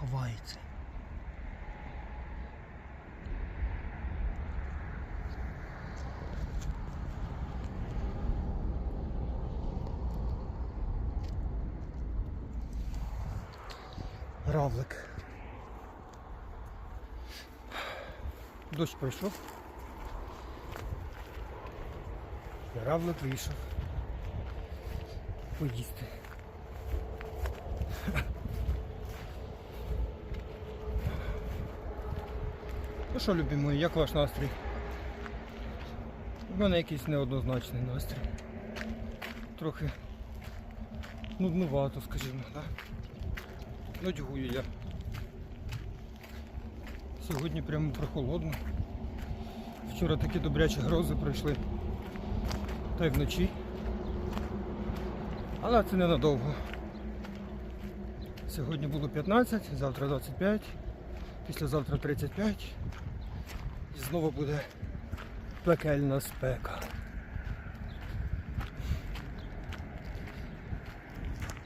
ховається. Равлик. Дощ пройшов. Равлик вийшов. Поїсти. Ну що, любі мої, як ваш настрій? У мене якийсь неоднозначний настрій. Трохи нуднувато, скажімо, так? Нудьгую я. Сьогодні прямо прохолодно. Вчора такі добрячі грози пройшли. Та й вночі. Але це ненадовго. Сьогодні було 15, завтра 25, післязавтра 35. І знову буде пекельна спека.